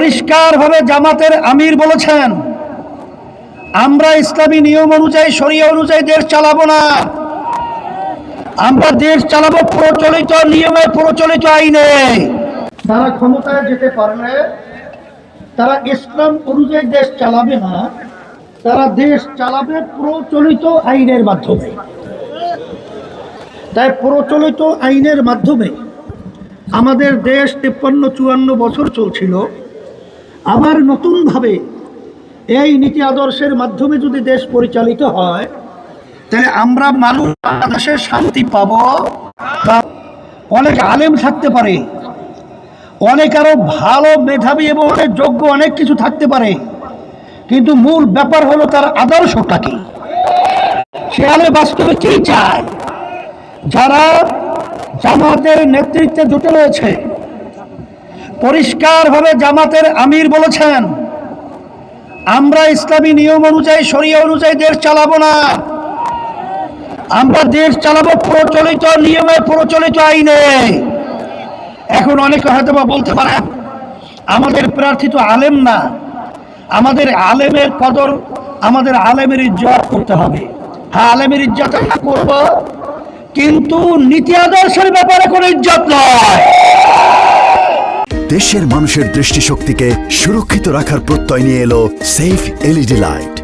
পরিষ্কারভাবে জামাতের আমির বলেছেন, আমরা ইসলামী নিয়ম অনুযায়ী, শরীয় অনুযায়ী দেশ চালাবো না। আমরা দেশ চালাবো প্রচলিত নিয়মে, প্রচলিত আইনে। তারা ক্ষমতায় যেতে পারলে তারা ইসলাম অনুযায়ী দেশ চালাবে না, তারা দেশ চালাবে প্রচলিত আইনের মাধ্যমে। তাই প্রচলিত আইনের মাধ্যমে আমাদের দেশ তিপ্পান্ন, চুয়ান্ন বছর চলছিল। আবার নতুনভাবে এই নীতি আদর্শের মাধ্যমে যদি দেশ পরিচালিত হয়, তাহলে আমরা মানুষ বাংলাদেশে শান্তি পাব অনেক আলেম থাকতে পারে, অনেক আরও ভালো মেধাবী এবং অনেক যোগ্য অনেক কিছু থাকতে পারে, কিন্তু মূল ব্যাপার হলো তার আদর্শটা কি? সে আলে বাস্তবে কি চায়? যারা জামাতের নেতৃত্বে জুটে রয়েছে পরিষ্কারভাবে জামাতের আমির বলেছেন, আমরা ইসলামী নিয়ম অনুযায়ী, শরীয় অনুযায়ী দেশ চালাবো না। আমরা দেশ চালাবো প্রচলিত নিয়মে, প্রচলিত আইনে। এখন অনেকে হয়তো বা বলতে পারে আমাদের প্রার্থী তো আলেম না। আমাদের আলেমের কদর, আমাদের আলেমের ইজ্জত করতে হবে। হ্যাঁ আলেমের ইজ্জত করব, কিন্তু নীতি আদর্শের ব্যাপারে কোনো ইজ্জত নয়। দেশের মানুষের দৃষ্টিশক্তিকে সুরক্ষিত রাখার প্রত্যয় নিয়ে এলো সেফ এলইডি লাইট